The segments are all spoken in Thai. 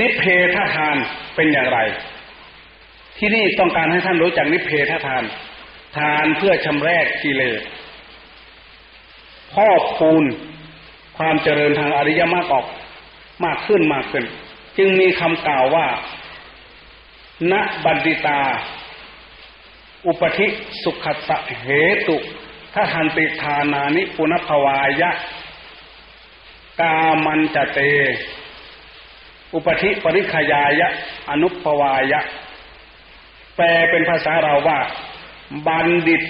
นิเพททานเป็นอย่างไร ที่นี่ต้องการให้ท่านรู้จักนิเพททาน ทานเพื่อชำแรกกิเลสพ่อพูนความเจริญทางอริยมรรคออกมากขึ้นมากขึ้น จึงมีคำกล่าวว่า ณ บัณฑิตา อุปธิสุขสะเหตุถ้าทันติทานานิปุณภวายะ กามันจะเต อุปธิปริขยายะ อนุปวายะ แปลเป็นภาษาเราว่า บัณฑิต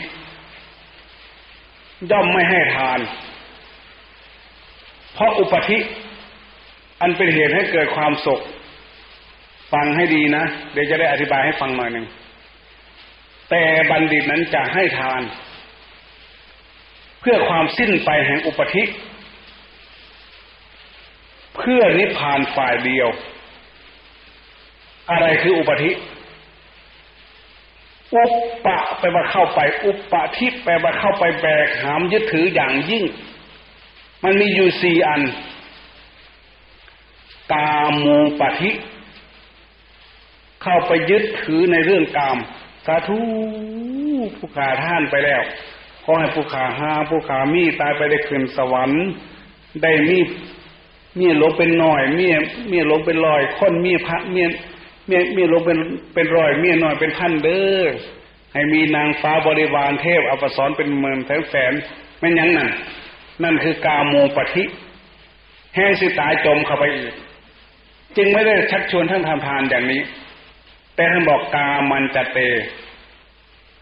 ย่อมไม่ให้ทาน เพราะอุปธิ อันเป็นเหตุให้เกิดความสุขฟังให้ดีนะ เดี๋ยวจะได้อธิบายให้ฟังหน่อยหนึ่ง แต่บัณฑิตนั้นจะให้ทาน เพื่อความสิ้นไปแห่งอุปธิ พื่อนิพพานฝ่ายเดียว อะไรคืออุปธิ อุปปะแปลว่าเข้าไป อุปปะทิแปลว่าเข้าไปแบกหามยึดถืออย่างยิ่ง มันมีอยู่สี่อัน กามูปะทิเข้าไปยึดถือในเรื่องกาม สาธุผู้ขาท่านไปแล้วขอให้ผู้ขาหาผู้ขามีตายไปได้ขึ้นสวรรค์ ได้มี เมียลงเป็นหน่อย เมียเมียลงเป็นลอยคนเมียพระเมียเมียเมียลงเป็นเป็นรอยเมียหน้อยเป็นพันเด้อให้มีนางฟ้าบริวารเทพอัปสรเป็นหมื่นแสนแสนไม่ยั้งนั่นนั่นคือกาโมปฏิแห้สิตายจมเข้าไปอีกจึงไม่ได้ชักชวนท่านทำทานอย่างนี้ แต่ท่านบอกกามันจะเต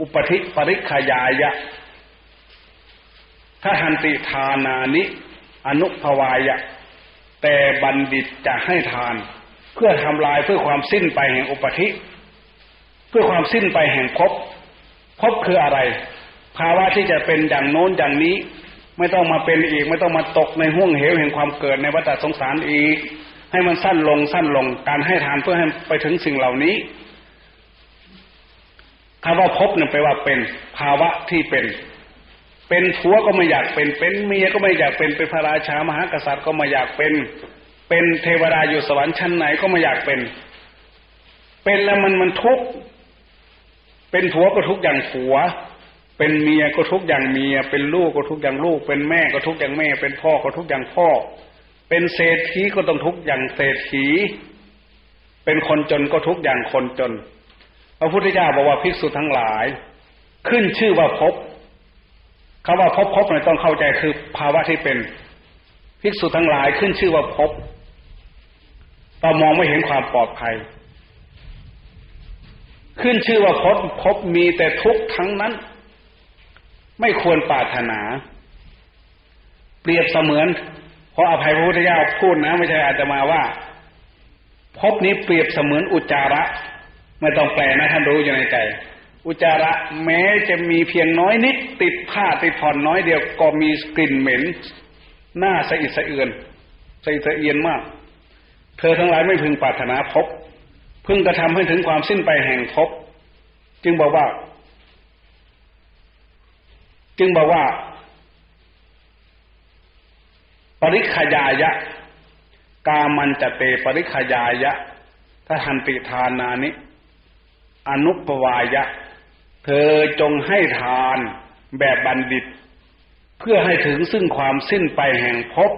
อุปธิปริขยายะถ้าหันติทานานิ อนุภวายะ แต่บัณฑิตจะให้ทาน เพื่อทำลายเพื่อความสิ้นไปแห่งอุปธิ เพื่อความสิ้นไปแห่งภพภพคืออะไร ภาวะที่จะเป็นอย่างโน้นอย่างนี้ ไม่ต้องมาเป็นอีก ไม่ต้องมาตกในห่วงเหวแห่งความเกิดในวัฏสงสารอีก ให้มันสั้นลงสั้นลงการให้ทานเพื่อให้ไปถึงสิ่งเหล่านี้คำว่าพบเนี่ยแปลว่าเป็นภาวะที่เป็น เป็นผัวก็ไม่อยากเป็น เป็นเมียก็ไม่อยากเป็น เป็นพระราชามหากษัตริย์ก็ไม่อยากเป็น เป็นเทวดาอยู่สวรรค์ชั้นไหนก็ไม่อยากเป็น เป็นแล้วมันมันทุกข์ เป็นผัวก็ทุกข์อย่างผัว เป็นเมียก็ทุกข์อย่างเมีย เป็นลูกก็ทุกข์อย่างลูก เป็นแม่ก็ทุกข์อย่างแม่ เป็นพ่อก็ทุกข์อย่างพ่อ เป็นเศรษฐีก็ต้องทุกข์อย่างเศรษฐี เป็นคนจนก็ทุกข์อย่างคนจน พระพุทธเจ้าบอกว่าภิกษุทั้งหลาย ขึ้นชื่อว่าพบ คำว่าพบพบเนี่ยต้องเข้าใจคือภาวะที่เป็นภิกษุทั้งหลายขึ้นชื่อว่าพบเรามองไม่เห็นความปลอดภัย ขึ้นชื่อว่าพบพบมีแต่ทุกข์ทั้งนั้น ไม่ควรปรารถนา เปรียบเสมือนเพราะอภัยพระพุทธเจ้าพูดนะ ไม่ใช่อาจจะมาว่า พบนี้เปรียบเสมือนอุจจาระ ไม่ต้องแปลนะท่านรู้อยู่ในใจ อุจาระแม้จะมีเพียงน้อยนิด ติดผ้าติดผ่อนน้อยเดียวก็มีกลิ่นเหม็นหน้าสะอิดสะเอือนสะอิดสะเอียนมาก เธอทั้งหลายไม่พึงปรารถนาพบพึงกระทำให้ถึงความสิ้นไปแห่งพบจึงบอกว่า จึงบอกว่า ปริขยายะ กามันจะเตปริขยายะถ้าหันติทานานิอนุปวายะ เธอจงให้ทานแบบบัณฑิต เพื่อให้ถึงซึ่งความสิ้นไปแห่งภพ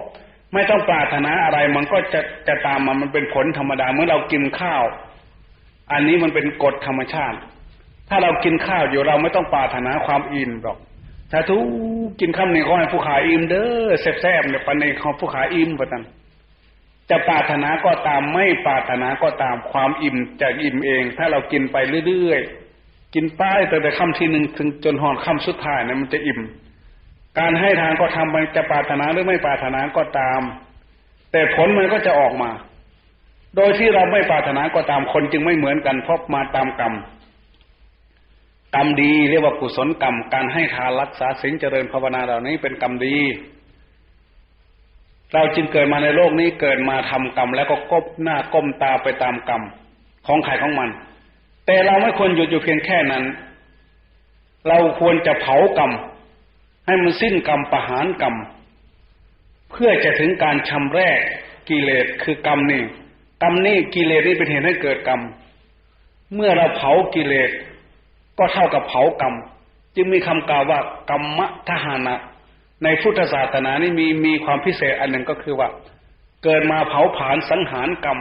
ไม่ต้องปรารถนาอะไรมันก็จะจะตามมามันเป็นผลธรรมดาเมื่อเรากินข้าว อันนี้มันเป็นกฎธรรมชาติ ถ้าเรากินข้าวอยู่เราไม่ต้องปรารถนาความอิ่มหรอกถ้าทุกกินคำหนึ่งขอให้ผู้ขายอิ่มเด้อแซ่บๆเนี่ยปันในของผู้ขายอิ่มปะนั้นจะปรารถนาก็ตามไม่ปรารถนาก็ตามความอิ่มจะอิ่มเอง ถ้าเรากินไปเรื่อยๆ กินป้ายแต่แต่คำที่หนึ่งถึงจนหอนคำสุดท้ายเนี่ยมันจะอิ่ม การให้ทานก็ทำมันจะปรารถนาหรือไม่ปรารถนาก็ตาม แต่ผลมันก็จะออกมา โดยที่เราไม่ปรารถนาก็ตามคนจึงไม่เหมือนกันเพราะมาตามกรรมกรรมดีเรียกว่ากุศลกรรม การให้ทานรักษาศีลเจริญภาวนาเหล่านี้เป็นกรรมดี เราจึงเกิดมาในโลกนี้เกิดมาทำกรรม แล้วก็ก้มหน้าก้มตาไปตามกรรม ของใครของมัน แต่เราไม่ควรหยุดอยู่เพียงแค่นั้น เราควรจะเผากรรม ให้มันสิ้นกรรมประหารกรรม เพื่อจะถึงการชำแรกกิเลสคือกรรมนี่กรรมนี่กิเลสนี่เป็นเหตุให้เกิดกรรม เมื่อเราเผากิเลสก็เท่ากับเผากรรม จึงมีคำกล่าวว่ากรรมทหานะในพุทธศาสนานี่มีมีความพิเศษอันหนึ่งก็คือว่า เกิดมาเผาผลาญสังหารกรรม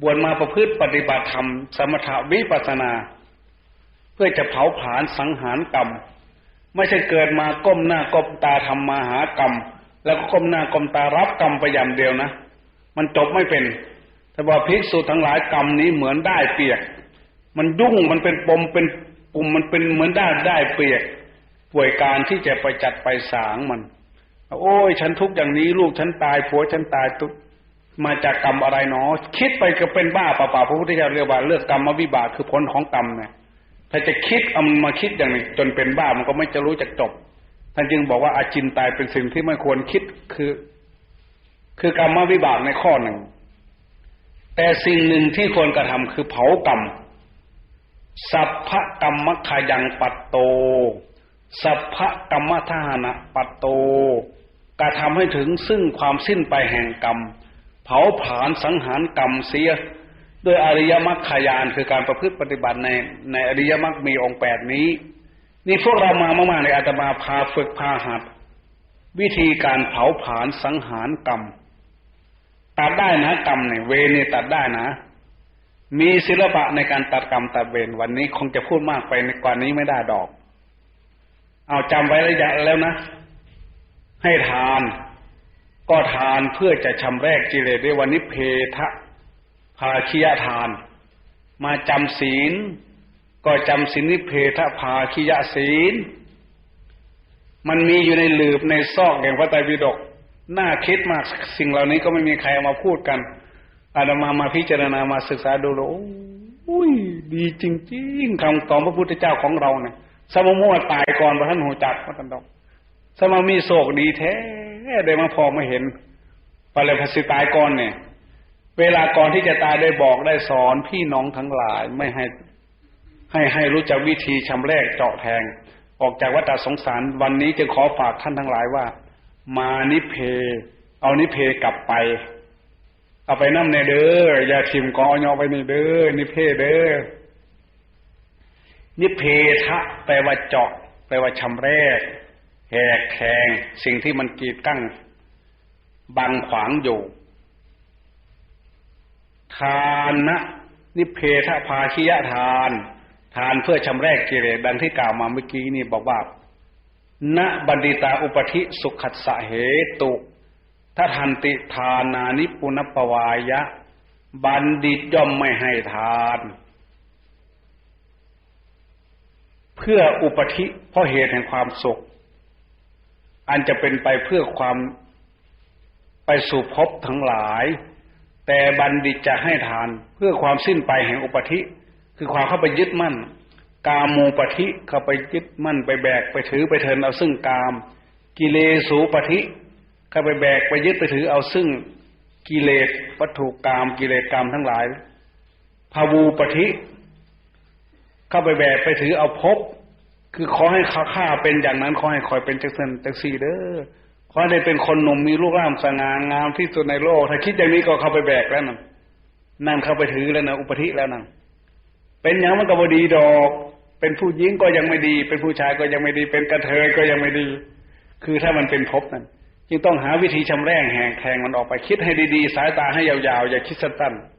บวชมาประพฤติปฏิบัติธรรม สมถะวิปัสสนา เพื่อจะเผาผลาญสังหารกรรม ไม่ใช่เกิดมาก้มหน้าก้มตาทำมาหากรรม แล้วก็ก้มหน้าก้มตารับกรรมไปอย่างเดียวนะ มันจบไม่เป็น แต่ว่าภิกษุทั้งหลายกรรมนี้เหมือนได้เปียก มันยุ่งมันเป็นปมเป็นปุ่มมันเป็นเหมือนได้ได้เปียก ป่วยการที่จะไปจัดไปสางมัน โอ้ยฉันทุกข์อย่างนี้ ลูกฉันตายผัวฉันตายทุก มาจากกรรมอะไรเนาะคิดไปก็เป็นบ้าเปล่าๆพระพุทธเจ้าเรียกว่าเลือกกรรมวิบากคือผลของกรรมเนี่ยถ้าจะคิดเอามันมาคิดอย่างนี้จนเป็นบ้ามันก็ไม่จะรู้จักจบท่านจึงบอกว่าอาจินตายเป็นสิ่งที่ไม่ควรคิดคือ คือกรรมวิบากในข้อหนึ่ง แต่สิ่งหนึ่งที่ควรกระทำคือเผากรรมสัพพกรรมขยังปัตโต สัพพกรรมทหานะปัตโตกระทำให้ถึงซึ่งความสิ้นไปแห่งกรรม เผาผลาญสังหารกรรมเสียด้วยอริยมรรคขยานคือการประพฤติปฏิบัติในในอริยมรรคมีองค์แปดนี้ นี่พวกเรามามากๆในอาตมาพาฝึกพาหัดวิธีการเผาผลาญสังหารกรรมตัดได้นะกรรมเนี่ยเวเนี่ตัดได้นะ มีศิลปะในการตัดกรรมตัดเวรวันนี้คงจะพูดมากไปในกว่านี้ไม่ได้ดอก เอาจำไว้ระยะแล้วนะ ให้ทาน ก็ทานเพื่อจะชำแรกกิเลสด้วยวันนี้เพทะภาคียทาน มาจำศีล ก็จำศีลนิเพทะภาคียศีล มันมีอยู่ในหลืบในซอกแห่งพระไตรปิฎกน่าคิดมากสิ่งเหล่านี้ก็ไม่มีใครเอามาพูดกันอาตมามาพิจารณามาศึกษาดูแล้วอุ้ย ดีจริงๆคำของพระพุทธเจ้าของเราเนี่ยสมมั่วตายก่อนพระท่านหูจักพระท่านดอก สมามีโศกดีแท้ได้มาพอมาเห็นปเลยพสิตายก่อนเนี่ย เวลาก่อนที่จะตายได้บอกได้สอนพี่น้องทั้งหลายไม่ให้ให้ให้รู้จักวิธีชำแรกเจาะแทง ออกจากวัฏสงสาร วันนี้จะขอฝากท่านทั้งหลายว่า มานิเพ เอานิเพกลับไป เอาไปน้ำในเด้ออย่าทิมกอยอไปในเด้อนิเพเด้อนิเพทะแปลว่าเจาะ แปลว่าชำแรก แหกแทงสิ่งที่มันกีดกั้งบังขวางอยู่ ทานนะนิเพทภาคิยทาน ทานเพื่อชำแรกกิเลสดังที่กล่าวมาเมื่อกี้นี่บอกว่าณบันดิตาอุปธิสุขัสสะเหตุถ้าทันติทานานิปุณปวายะ บัณฑิตย่อมไม่ให้ทาน เพื่ออุปธิเพราะเหตุแห่งความสุข อันจะเป็นไปเพื่อความไปสู่ภพทั้งหลาย แต่บัณฑิตจะให้ทานเพื่อความสิ้นไปแห่งอุปธิ คือความเข้าไปยึดมั่น กามูปธิเข้าไปยึดมั่นไปแบกไปถือไปเทินเอาซึ่งกาม กิเลสูปธิเข้าไปแบกไปยึดไปถือเอาซึ่งกิเลสวัตถุกามกิเลสกามทั้งหลายภาวูปธิเข้าไปแบกไปถือเอาภพ คือขอให้ข้าข้าเป็นอย่างนั้นขอให้คอยเป็นจักสันจักสีเด้อขอให้ได้เป็นคนหนุ่มมีรูปร่างสง่างามที่สุดในโลก ถ้าคิดอย่างนี้ก็เข้าไปแบกแล้วนั่นนั่นเข้าไปถือแล้วนะอุปธิแล้วนั่นเป็นอย่างมันก็บดีดอก เป็นผู้หญิงก็ยังไม่ดี เป็นผู้ชายก็ยังไม่ดี เป็นกระเทยก็ยังไม่ดี คือถ้ามันเป็นภพนั่นจึงต้องหาวิธีชำแรกแหงแทงมันออกไปคิดให้ดีๆ สายตาให้ยาวๆ อย่าคิดสั้นๆ